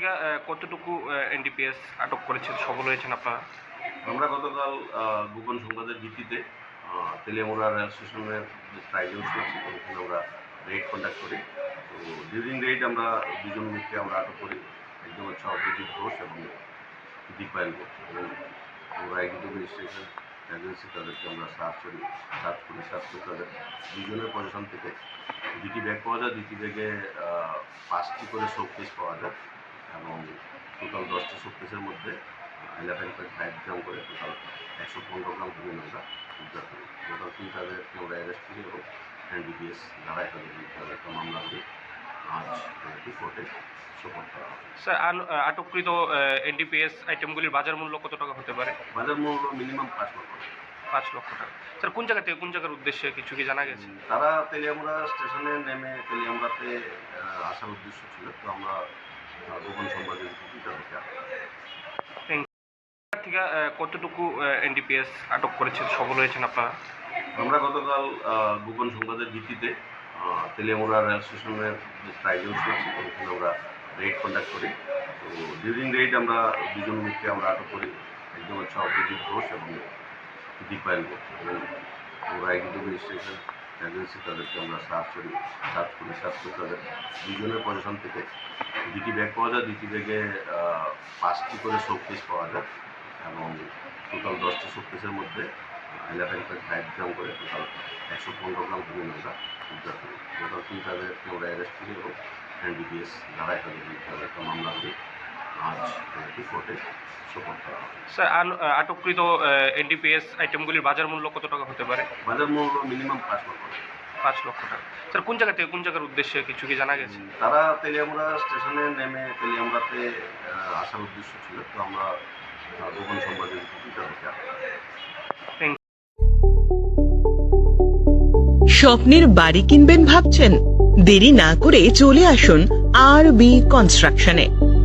থেকে কতটুকু এনডিপিএস আটক করেছেন, সফল হয়েছেন আপনারা? আমরা গতকাল গোপন সংবাদের ভিত্তিতে তেলিয়ামুড়া রেল স্টেশনের যে ছিল ওখানে আমরা রেড কন্ডাক্ট করি। তো ডিউরিং রেড আমরা দুজন লোককে আমরা আটক করি। একজন হচ্ছে অভিজিৎ ঘোষ এবং দীপায়ন ঘোষ। এবং এজেন্সি তাদেরকে আমরা সার্চ করি সার্চ করি সার্চ করি তাদের দুজনের পজিশন থেকে। দুটি ব্যাগ পাওয়া যায়, দুটি ব্যাগে পাঁচটি করে শোক পিস পাওয়া যায়। এবং টোটাল দশটি শোক পিসের মধ্যে ইলেভেন পয়েন্ট ফাইভ গ্রাম করে টোটাল একশো পনেরো গ্রাম হিরোইন আমরা উদ্ধার করি। টোটাল তিন তাদেরকে আমরা অ্যারেস্ট করি এবং এনডিপিএস তাদের বিরুদ্ধে একটা মামলা করি আজ করা হবে। স্যার আটককৃত এনডিপিএস আইটেমগুলির বাজার মূল্য কত টাকা হতে পারে? বাজার মূল্য মিনিমাম পাঁচ লক্ষ টাকা। পাঁচ লক্ষ টাকা। স্যার কোন জায়গা থেকে কোন জায়গার উদ্দেশ্যে কিছু কি জানা গেছে? তারা তেলিয়ামুড়া স্টেশনে নেমে তেলিয়ামুড়াতে আসার উদ্দেশ্য ছিল। তো আমরা গোপন সংবাদের ভিত্তিতে থেকে কতটুকু এনডিপিএস আটক করেছেন সফল হয়েছেন আপনারা? আমরা গতকাল গোপন সংবাদের ভিত্তিতে তেলিয়ামুড়া রেল স্টেশনের যে ট্রাইজেল ছিল ওখানে আমরা রেড কন্ডাক্ট করি। তো ডিউরিং রেড আমরা দুজন লোককে আমরা আটক করি। একজন হচ্ছে অভিজিৎ ঘোষ এবং দীপায়ন ঘোষ। এবং এক্সিকিউটিভ রেজিস্ট্রেশন এজেন্সি তাদেরকে আমরা সার্চ করি সার্চ করি সার্চ করে তাদের দুজনের পজিশন থেকে দুটি ব্যাগ পাওয়া যায়, দুটি ব্যাগে পাঁচটি করে শোক পিস পাওয়া যায় এবং টোটাল দশটি শোক পিসের মধ্যে ইলেভেন পয়েন্ট ফাইভ গ্রাম করে টোটাল একশো পনেরো গ্রাম হিরোইন আমরা উদ্ধার করি। টোটাল তিন তাদেরকে আমরা অ্যারেস্ট করি এবং এনডিপিএস ধারায় তাদের একটা মামলা করি। আজ করা হবে। স্যার আটককৃত এনডিপিএস আইটেমগুলির বাজার মূল্য কত টাকা হতে পারে? বাজার মূল্য মিনিমাম পাঁচ লক্ষ টাকা। পাঁচ লক্ষ টাকা। স্যার কোন জায়গা থেকে কোন জায়গার উদ্দেশ্যে কিছু কি জানা গেছে? তারা তেলিয়ামুড়া স্টেশনে নেমে তেলিয়ামুড়াতে আসার উদ্দেশ্য ছিল তো আমরা গোপন। স্বপ্নের বাড়ি কিনবেন ভাবছেন? দেরি না করে চলে আসুন আর বি কনস্ট্রাকশনে।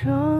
如